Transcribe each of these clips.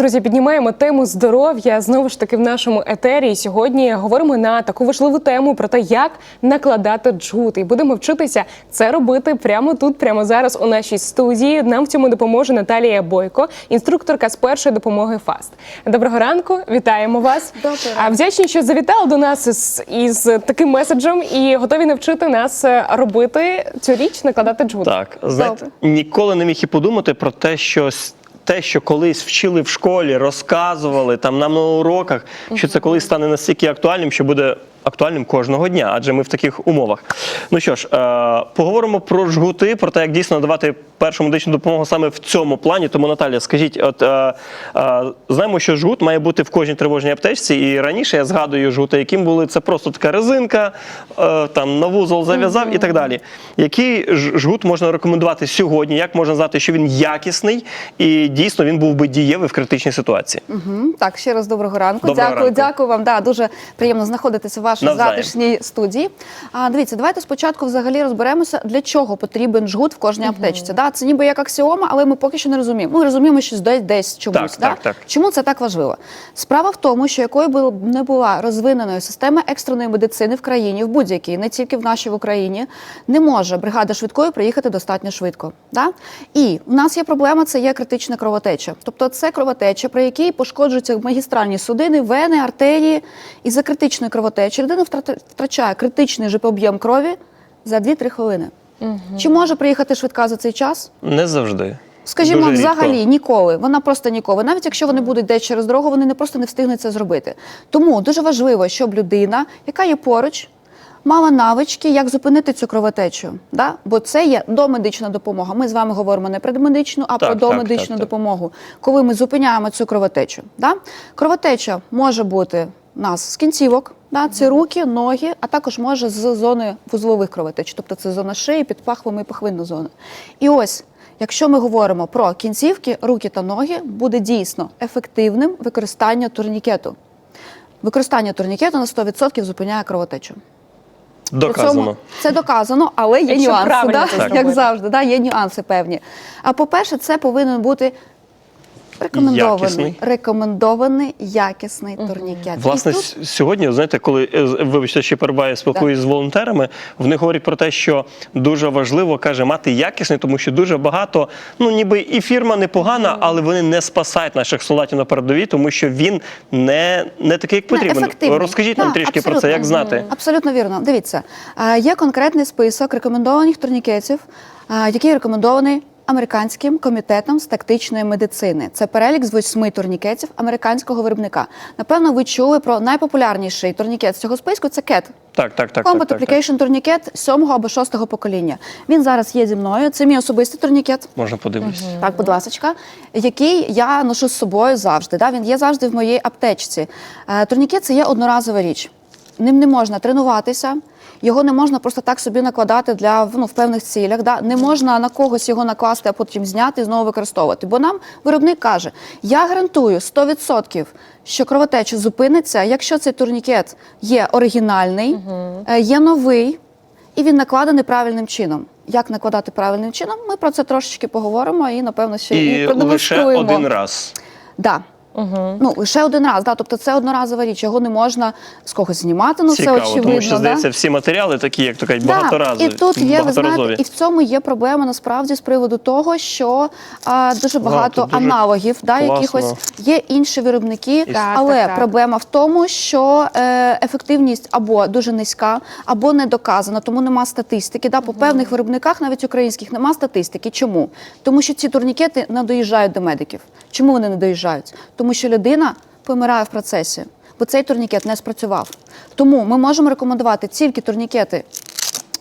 Друзі, піднімаємо тему здоров'я знову ж таки в нашому етері. І Сьогодні говоримо на таку важливу тему про те, як накладати джгут. І будемо вчитися це робити прямо тут, прямо зараз у нашій студії. Нам в цьому допоможе Наталія Бойко, інструкторка з першої допомоги ФАСТ. Доброго ранку, вітаємо вас. А вдячні, що завітали до нас із, із таким меседжем і готові навчити нас е, робити цю річ, накладати джгут. Так, знаєте, ніколи не міг і подумати про те, що те, що колись вчили в школі, розказували там нам на уроках, що це колись стане настільки актуальним, що буде актуальним кожного дня, адже ми в таких умовах. Ну що ж, е, поговоримо про жгути, про те, як дійсно надавати першу медичну допомогу саме в цьому плані. Тому Наталія, скажіть, от е, е, знаємо, що жгут має бути в кожній тривожній аптечці, і раніше я згадую жгути, яким були це просто така резинка, е, там на вузол зав'язав і так далі. Який жгут можна рекомендувати сьогодні? Як можна знати, що він якісний і дійсно він був би дієвий в критичній ситуації? Мгм. Так, ще раз доброго ранку. Доброго дякую, ранку. дякую вам. Да, дуже приємно знаходитися в вашій Навзаєм. затишній студії. А дивіться, давайте спочатку взагалі розберемося, для чого потрібен жгут в кожній аптечці. Да, це ніби як аксіома, але ми поки що не розуміємо. Ми розуміємо, що десь десь чомусь. Так, да? так, так. Чому це так важливо? Справа в тому, що якою б не була розвиненою система екстреної медицини в країні, в будь-якій, не тільки в нашій в Україні, не може бригада швидкої приїхати достатньо швидко. Да? І в нас є проблема, це є критична кровотеча. Тобто це кровотеча, при якій пошкоджуються магістральні судини, вени, артерії. І за критичної кровотечі людина втрат- втрачає критичний же об'єм крові за 2-3 хвилини. Чи може приїхати швидка за цей час? Не завжди. Скажімо, Дуже рідко. взагалі ніколи. Вона просто ніколи. Навіть якщо вони будуть десь через дорогу, вони не просто не встигнуть це зробити. Тому дуже важливо, щоб людина, яка є поруч, мала навички, як зупинити цю кровотечу. Да? Бо це є домедична допомога. Ми з вами говоримо не про медичну, а Так, про домедичну так, так. допомогу, коли ми зупиняємо цю кровотечу. Да? Кровотеча може бути у нас з кінцівок. Да, це руки, ноги, а також може з зони вузлових кровотеч, тобто це зона шиї, під пахвами і пахвинна зона. І ось, якщо ми говоримо про кінцівки, руки та ноги, буде дійсно ефективним використання турнікету. Використання турнікету на 100% зупиняє кровотечу. Доказано. цьому це доказано, але є Якщо нюанси, да? як завжди, да? є нюанси певні. А по-перше, це повинен бути рекомендований, Якісний. рекомендований якісний турнікет. Власне, тут- сьогодні, знаєте, коли е, з- вибачте, ще перебуваю, спілкуюсь з волонтерами, вони говорять про те, що дуже важливо каже мати якісний, тому що дуже багато, ну ніби і фірма непогана, але вони не спасають наших солдатів на передовій, тому що він не, не такий, як потрібен. ефективний. Розкажіть нам Да, трішки про це, як знати. Абсолютно вірно. Дивіться, є конкретний список рекомендованих турнікетів, який рекомендований американським комітетом з тактичної медицини. Це перелік з восьми турнікетів американського виробника. Напевно, ви чули про найпопулярніший турнікет з цього списку. Це CAT. Так, так, так. Combat так, так, так. Турнікет сьомого або шостого покоління. Він зараз є зі мною. Це мій особистий турнікет. Можна подивитися. Так, будь ласка, який я ношу з собою завжди. Да? Він є завжди в моїй аптечці. Е, турнікет це є одноразова річ. Ним не можна тренуватися, його не можна просто так собі накладати для ну, в певних цілях. Да? Не можна на когось його накласти, а потім зняти і знову використовувати. Бо нам виробник каже: я гарантую 100%, що кровотеча зупиниться, якщо цей турнікет є оригінальний, е, є новий і він накладений правильним чином. Як накладати правильним чином? Ми про це трошечки поговоримо і напевно ще і, І лише один раз. Да. Ну, лише один раз, да. тобто це одноразова річ, його не можна з когось знімати, ну Цікаво, це очевидно. тому що да? здається, всі матеріали такі, як то кажуть, Да, багаторазові. І тут є, ви знаєте, і в цьому є проблема насправді з приводу того, що а, дуже багато тут дуже аналогів, да, класно. якихось є інші виробники, Так, але так, так. проблема в тому, що е, ефективність або дуже низька, або не доказана, тому нема статистики. Да, по певних виробниках, навіть українських, нема статистики. Чому? Тому що ці турнікети не доїжджають до медиків. Чому вони не доїжджають? Тому що людина помирає в процесі, бо цей турнікет не спрацював. Тому ми можемо рекомендувати тільки турнікети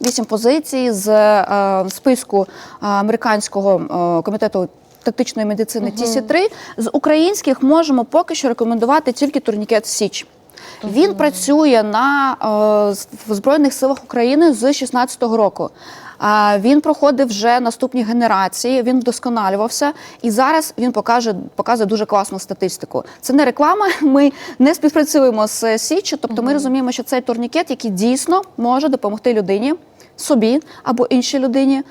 вісім позицій з е, списку е, американського е, комітету. Тактичної медицини TC3. з українських можемо поки що рекомендувати тільки турнікет Січ. Він працює на е, в Збройних силах України з 16-го року. Він проходив вже наступні генерації, він вдосконалювався, і зараз він покаже показує дуже класну статистику. Це не реклама. Ми не співпрацюємо з Січчю, тобто ми розуміємо, що цей турнікет, який дійсно може допомогти людині, собі або іншій людині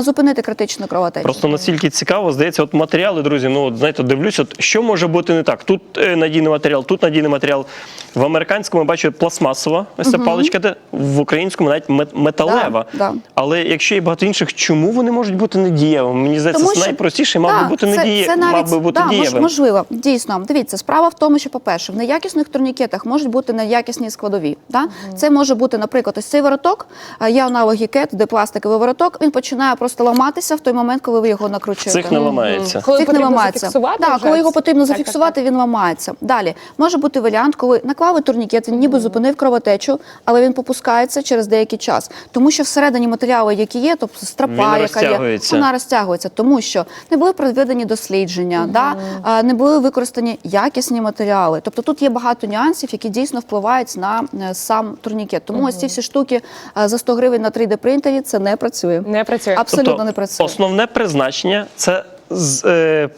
зупинити критичну кровотечу. Просто настільки цікаво, здається, от матеріали, друзі. Ну от знаєте, дивлюся, от, що може бути не так. Тут е, надійний матеріал, тут надійний матеріал. В американському я бачу пластмасова, ось ця паличка, де в українському навіть мет- металева. Да, да. Але якщо є багато інших, чому вони можуть бути недієвими? Мені здається, це найпростіше мав би Да, бути мав би бути да, дієвим. Можливо, дійсно. Дивіться, справа в тому, що, по-перше, в неякісних турнікетах можуть бути неякісні складові. Да? Це може бути, наприклад, ось цей вороток, а є аналоги кет, де пластиковий вороток, він починає просто ламатися в той момент, коли ви його накручуєте. Цих не ламається. Коли Цих не потрібно ламається. зафіксувати Да, вже? коли його потрібно Так, так, зафіксувати, він ламається. Далі може бути варіант, коли наклали турнікет, він ніби зупинив кровотечу, але він попускається через деякий час. Тому що всередині матеріали, які є, тобто Він яка є, розтягується. вона розтягується, тому що не були проведені дослідження, да, а, не були використані якісні матеріали. Тобто тут є багато нюансів, які дійсно впливають на е, сам турнікет. Тому ось ці всі штуки е, за 100 гривень на 3D принтері це не працює. Не працює. Абсолютно Тобто не працює. Основне призначення це з, е,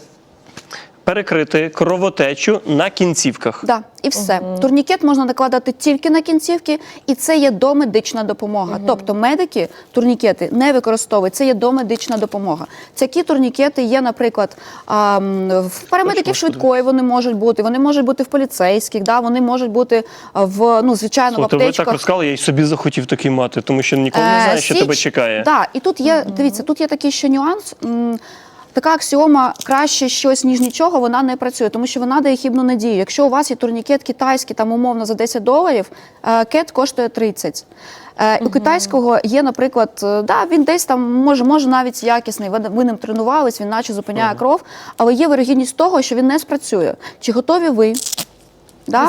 перекрити кровотечу на кінцівках. Да, і все. Турнікет можна накладати тільки на кінцівки, і це є домедична допомога. Тобто медики турнікети не використовують. Це є домедична допомога. Такі турнікети є, наприклад, а, в парамедиків швидкої вони можуть бути, вони можуть бути в поліцейських, да, вони можуть бути в ну звичайно в Слухайте, ви так аптечках. розказали, я й собі захотів такий мати, тому що ніколи не Е, знаєш, що Січ- тебе чекає. Да, і тут є, дивіться, тут є такий ще нюанс. Така аксіома краще щось ніж нічого, вона не працює, тому що вона дає хібну надію. Якщо у вас є турнікет китайський, там умовно за 10 доларів, е, кет коштує 30. Е, У китайського є, наприклад, е, да, він десь там може, може навіть якісний. Ви, ним тренувались, він наче зупиняє кров, але є вирогідність того, що він не спрацює. Чи готові ви? Да?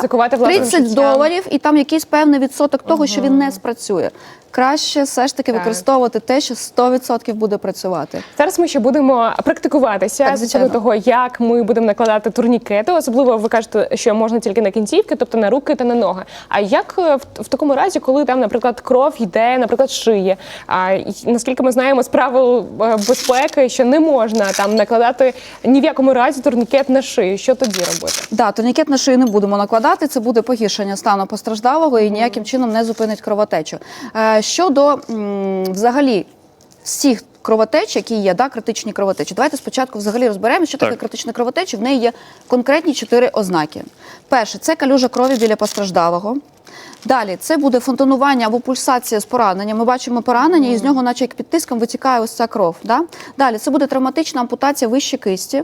30 доларів і там якийсь певний відсоток того, що він не спрацює. Краще все ж таки Так. використовувати те, що 100% буде працювати. Зараз ми ще будемо практикуватися Так, з того, як ми будемо накладати турнікети. Особливо ви кажете, що можна тільки на кінцівки, тобто на руки та на ноги. А як е, в, в такому разі, коли там, наприклад, кров йде, наприклад, з шиї? А й- наскільки ми знаємо з правил е, безпеки, що не можна там накладати ні в якому разі турнікет на шию. Що тоді робити? Да, турнікет на шию не будемо накладати. Це буде погіршення стану постраждалого і ніяким чином не зупинить кровотечу. Е, щодо взагалі всіх кровотеч, які є, да, критичні кровотечі. Давайте спочатку взагалі розберемо, що Так. таке критична кровотеча. В неї є конкретні чотири ознаки. Перше, це калюжа крові біля постраждалого. Далі це буде фонтанування або пульсація з поранення. Ми бачимо поранення, і з нього, наче як під тиском, витікає ось ця кров. Да? Далі це буде травматична ампутація вище кисті.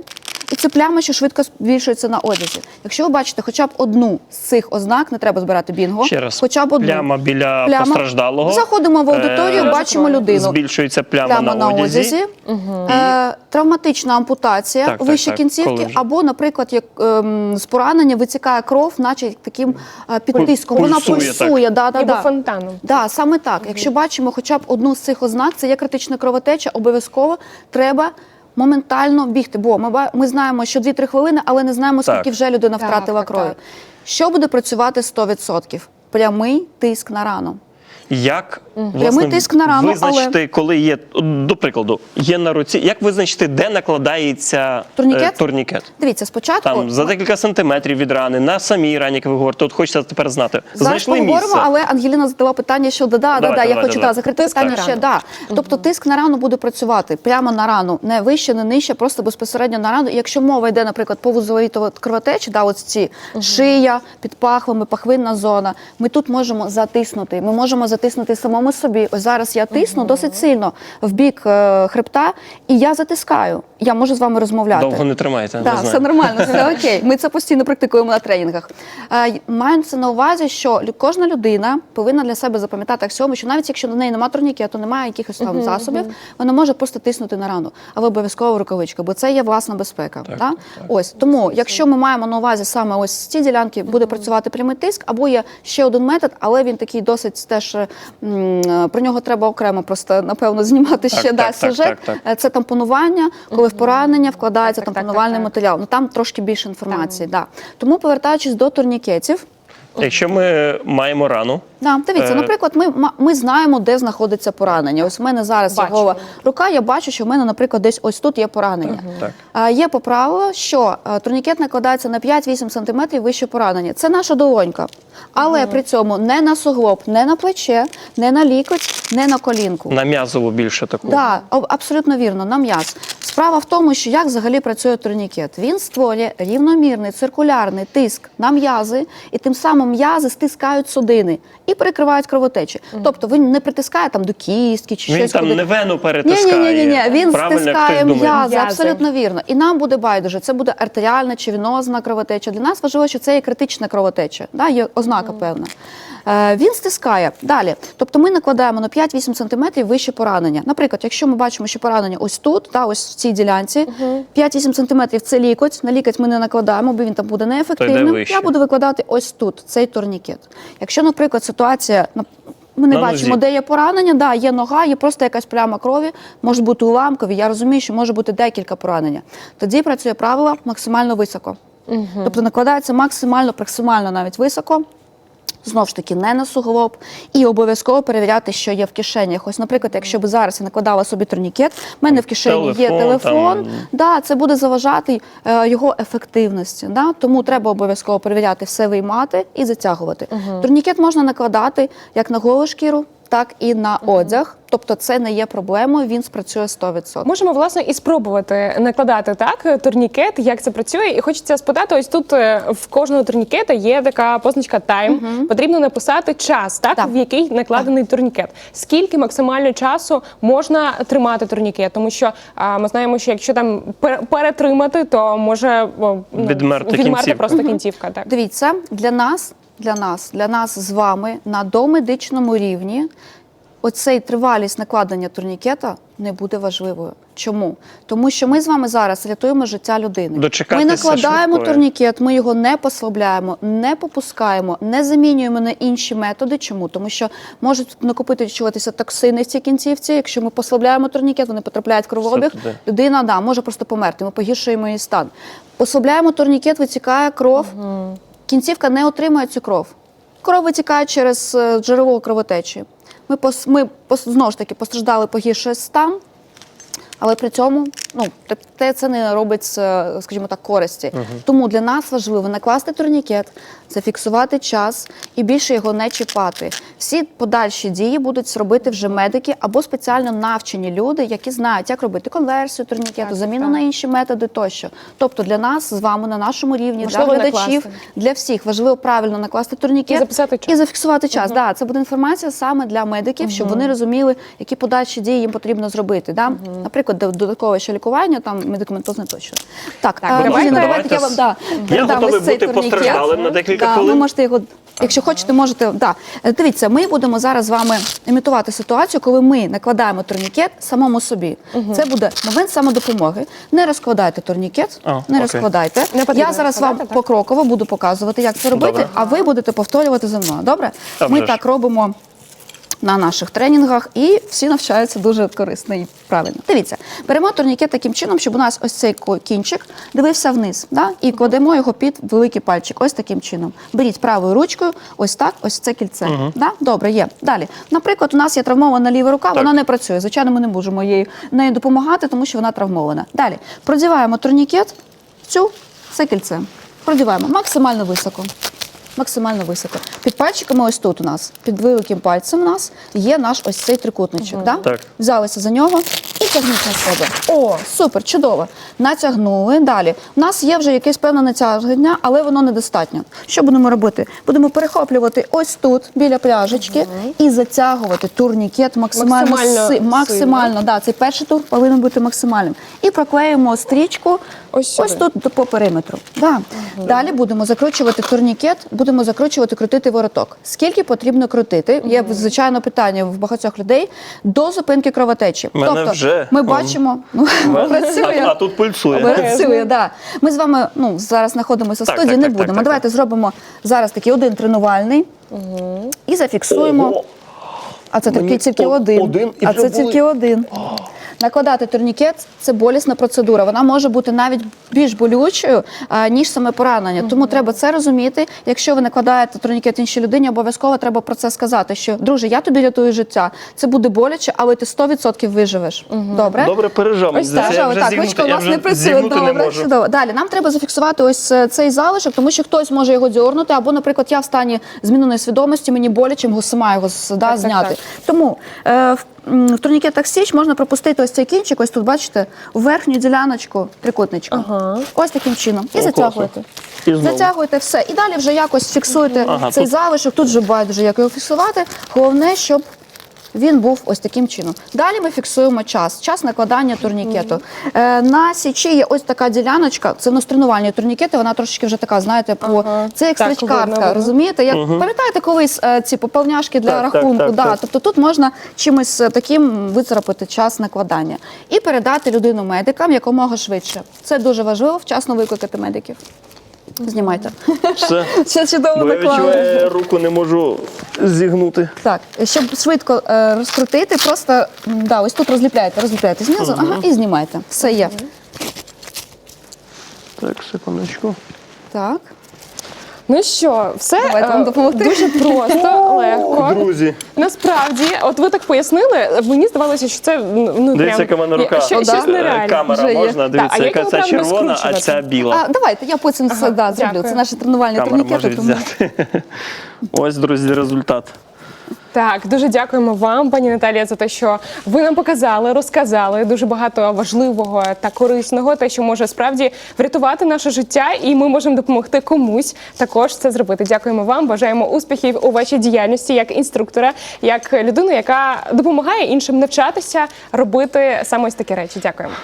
І це пляма, що швидко збільшується на одязі. Якщо ви бачите хоча б одну з цих ознак, не треба збирати бінго. Ще раз, хоча б одну. пляма біля Пляма. постраждалого. Заходимо в аудиторію, Е, бачимо людину. Збільшується пляма, Пляма на одязі. Е, травматична ампутація Так, так, вище так. кінцівки, вже? або, наприклад, як ем, з поранення витікає кров, наче таким е, під тиском. Вона пульсує пульсує. Да, да, Ніби да. фонтаном. Да, саме так. Якщо бачимо хоча б одну з цих ознак, це є критична кровотеча, обов'язково треба. Моментально бігти, бо ми, ба- ми знаємо, що 2-3 хвилини, але не знаємо, скільки Так. вже людина Так, втратила так, крові. так. Що буде працювати 100%? Прямий тиск на рану. Як Прямий тиск на рану, визначити, коли є, до прикладу, є на руці, як визначити, де накладається Турнікет? Е, турнікет? Дивіться, спочатку Там за декілька сантиметрів від рани, на самій рані, як ви говорите, от хочеться тепер знати. Зараз Знайшли поговоримо, місце. але Ангеліна задала питання щодо да, да, Давайте, да, я хочу да, закрити Тиск питання ще да. Тобто тиск на рану буде працювати прямо на рану, не вище, не нижче, просто безпосередньо на рану. І якщо мова йде, наприклад, по вузовій кровотечі, да, ось ці шия під пахвами, пахвинна зона. Ми тут можемо затиснути. Ми можемо затиснути самому собі. Ось зараз я тисну досить сильно в бік е, хребта, і я затискаю. Я можу з вами розмовляти. Довго не тримайте. Так, все нормально, все окей. Ми це постійно практикуємо на тренінгах. Е, Маємо це на увазі, що кожна людина повинна для себе запам'ятати аксіому, що навіть якщо на неї немає турнікету, немає якихось там засобів, вона може просто тиснути на рану, але обов'язково в рукавичку, бо це є власна безпека. да? Ось тому, якщо ми маємо на увазі саме ось ці ділянки, буде працювати прямий тиск, або є ще один метод, але він такий досить теж е, про нього треба окремо просто напевно знімати Так, ще так, да, так, сюжет. так, так. Е, Це тампонування, коли в поранення вкладається Так, тампонувальний так, так. матеріал. Ну там трошки більше інформації. Да. Тому повертаючись до турнікетів, Якщо ми маємо рану, Да, дивіться, Е, наприклад, ми, ма- ми знаємо, де знаходиться поранення. Ось в мене зараз голова рука, я бачу, що в мене, наприклад, десь ось тут є поранення. Так. А, є поправило, що е, турнікет накладається на 5-8 см вище поранення. Це наша долонька. Але при цьому не на суглоб, не на плече, не на лікоть, не на колінку. На м'язову більше таку. Да, абсолютно вірно, на м'яз. Справа в тому, що як взагалі працює турнікет. Він створює рівномірний циркулярний тиск на м'язи, і тим самим м'язи стискають судини і перекривають кровотечі. Тобто він не притискає там до кістки чи Він щось. там куди- не вену ні, перетискає. ні, ні, ні, він Правильно, стискає М'язи. абсолютно вірно. І нам буде байдуже. Це буде артеріальна чи вінозна кровотеча. Для нас важливо, що це є критична кровотеча. Да, є ознака певна. Е, він стискає далі. Тобто ми накладаємо на 5-8 см вище поранення. Наприклад, якщо ми бачимо, що поранення ось тут, да, ось в цій ділянці, 5-8 см це лікоть. На лікоть ми не накладаємо, бо він там буде неефективним. Я буду викладати ось тут цей турнікет. Якщо, наприклад, ситуація ми не На бачимо, нозі. де є поранення, да, є нога, є просто якась пляма крові, може бути уламкові. Я розумію, що може бути декілька поранення. Тоді працює правило максимально високо. Тобто накладається максимально, максимально навіть високо. Знову ж таки, не на суглоб, і обов'язково перевіряти, що є в кишенях. Ось, наприклад, якщо б зараз я накладала собі турнікет, в мене в кишені є Телефон, телефон, там. да, це буде заважати е, його ефективності. Да? Тому треба обов'язково перевіряти, все виймати і затягувати. Турнікет можна накладати як на голу шкіру, так і на одяг. Тобто це не є проблемою, він спрацює 100%. Можемо власне і спробувати накладати так турнікет, як це працює. І хочеться спитати: ось тут е, в кожного турнікета є така позначка тайм. Потрібно написати час, так, Так. в який накладений турнікет. Скільки максимально часу можна тримати турнікет? Тому що а, ми знаємо, що якщо там пер- перетримати, то може ну, Відмерти кінцівка. просто кінцівка. Так Дивіться, для нас, для нас, для нас з вами на домедичному рівні оцей тривалість накладення турнікета не буде важливою. Чому? Тому що ми з вами зараз рятуємо життя людини. Ми накладаємо швидкої. турнікет, ми його не послабляємо, не попускаємо, не замінюємо на інші методи. Чому? Тому що можуть накопичуватися токсини в цій кінцівці. Якщо ми послабляємо турнікет, вони потрапляють в кровообіг. Людина да, може просто померти. Ми погіршуємо її стан. Послабляємо турнікет, витікає кров. Кінцівка не отримує цю кров. Кров витікає через е, джерело кровотечі. Ми, пос, ми знову ж таки постраждали, погіршує стан, але при цьому ну, те- це не робить, скажімо так, користі. Тому для нас важливо накласти турнікет, зафіксувати час і більше його не чіпати. Всі подальші дії будуть робити вже медики або спеціально навчені люди, які знають, як робити конверсію турнікету, Так, заміну так. на інші методи тощо. Тобто для нас з вами на нашому рівні, Можливо, для глядачів, накласти. для всіх важливо правильно накласти турнікет І записати час. і зафіксувати час. Да, це буде інформація саме для медиків, щоб вони розуміли, які подальші дії їм потрібно зробити. Да? Наприклад, дод- додаткове ще лікування, там медикаментозне тощо. Так, Так, а, давайте- я вам да, Я передам готовий ось цей бути постраждалим на декілька да, хвилин. Ви можете його. Якщо хочете, можете. Да. Е, Дивіться, ми будемо зараз з вами імітувати ситуацію, коли ми накладаємо турнікет самому собі. Це буде момент самодопомоги. Не розкладайте турнікет, А, не розкладайте. Не Я зараз вам так? покроково буду показувати, як це робити, Добре. а ви будете повторювати за мною. Добре? Та Ми вже так робимо. На наших тренінгах і всі навчаються дуже корисно і правильно. Дивіться, беремо турнікет таким чином, щоб у нас ось цей кінчик дивився вниз, да? і кладемо його під великий пальчик. Ось таким чином. Беріть правою ручкою, ось так, ось це кільце. Да? Добре, є. Далі. Наприклад, у нас є травмована ліва рука, вона не працює. Звичайно, ми не можемо їй нею допомагати, тому що вона травмована. Далі продіваємо турнікет цю це кільце. Продіваємо максимально високо. Максимально високо. Під пальчиками ось тут у нас, під великим пальцем у нас є наш ось цей трикутничок. Да? Так. Взялися за нього і тягніть на себе. О, супер, чудово. Натягнули. Далі. У нас є вже якесь певне натягнення, але воно недостатньо. Що будемо робити? Будемо перехоплювати ось тут, біля пляжечки, і затягувати турнікет максимально Максимально си- максимально. Да, цей перший тур повинен бути максимальним. І проклеїмо стрічку Ось ось, сюди. тут по периметру. Да. Далі будемо закручувати турнікет, будемо закручувати, крутити вороток. Скільки потрібно крутити? Є звичайно питання в багатьох людей до зупинки кровотечі. Мене тобто вже. Ми бачимо, ну, працює. А, а тут пульсує. Працює, да. Ми з вами ну, зараз знаходимося в Так, студії, так, не так, будемо. так, так, Давайте зробимо зараз такий один тренувальний і зафіксуємо. Ого. А це Мені тільки, о- один. один і а вже це були- тільки один. Накладати турнікет це болісна процедура. Вона може бути навіть більш болючою, ніж саме поранення. Тому треба це розуміти. Якщо ви накладаєте турнікет іншій людині, обов'язково треба про це сказати. Що друже, я тобі рятую життя. Це буде боляче, але ти 100% виживеш. Добре? Добре, пережав. Ось так. Так, ручка у я вас не працює. Добре, чудово. Далі нам треба зафіксувати ось е, цей залишок, тому що хтось може його дьорнути, або, наприклад, я в стані зміненої свідомості, мені боляче, його сама його да, так, зняти. так. Тому е, в, в турнікетах Січ можна пропустити ось цей кінчик, ось тут, бачите, в верхню діляночку трикутничка. Ага. Ось таким чином. І О, затягуєте. І знову. Затягуєте все. І далі вже якось фіксуєте Ага, цей тут- залишок. Тут вже байдуже, як його фіксувати. Головне, щоб він був ось таким чином. Далі ми фіксуємо час, час накладання турнікету. Е, на січі є ось така діляночка. Це в нас тренувальні турнікети. Вона трошечки вже така, знаєте, по Ага. це як Так, видно. Розумієте? Як пам'ятаєте колись е, ці поповняшки для Так, так, рахунку? так, да. так. Тобто тут можна чимось е, таким вицарапати час накладання і передати людину медикам якомога швидше. Це дуже важливо вчасно викликати медиків. Знімайте. Все. Ще чудово Бо я відчуваю, я руку не можу зігнути. Так, щоб швидко е, розкрутити, просто м, да, ось тут розліпляєте, розліпляєте знизу, ага, і знімайте. Все є. Так, секундочку. Так. Ну що, все Давайте вам е, допомогти. дуже просто, легко. Друзі, Насправді, от ви так пояснили, мені здавалося, що це ну прям дивіться, яка в мене рука. Що, О, да. щось нереальне. Камера Вже є. можна, Так, дивіться, як яка його ця правильно червона, а скручувати? ця біла. А, давайте, я потім це да, зроблю. дякую. Це наші тренувальні Камера може турнікети. Тому... взяти. Ось, друзі, результат. Так, дуже дякуємо вам, пані Наталія, за те, що ви нам показали, розказали дуже багато важливого та корисного, те, що може справді врятувати наше життя, і ми можемо допомогти комусь також це зробити. Дякуємо вам. Бажаємо успіхів у вашій діяльності як інструктора, як людину, яка допомагає іншим навчатися робити саме ось такі речі. Дякуємо.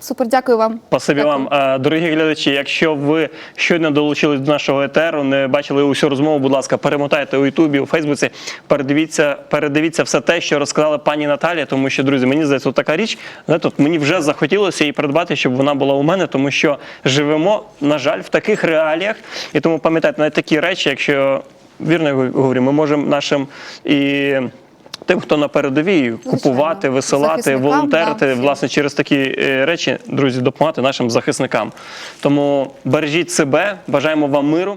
Супер, дякую вам. Спасибі вам, дорогі глядачі. Якщо ви щойно долучились до нашого етеру, не бачили усю розмову, будь ласка, перемотайте у Ютубі, у Фейсбуці, передивіться, передивіться все те, що розказала пані Наталія, тому що, друзі, мені здається, така річ, знаєте, от мені вже захотілося її придбати, щоб вона була у мене, тому що живемо, на жаль, в таких реаліях. І тому пам'ятайте, навіть такі речі, якщо вірно я говорю, ми можемо нашим і. Тим, хто на передовій, купувати, висилати, волонтерити, да. власне, через такі е, речі, друзі, допомагати нашим захисникам. Тому бережіть себе, бажаємо вам миру.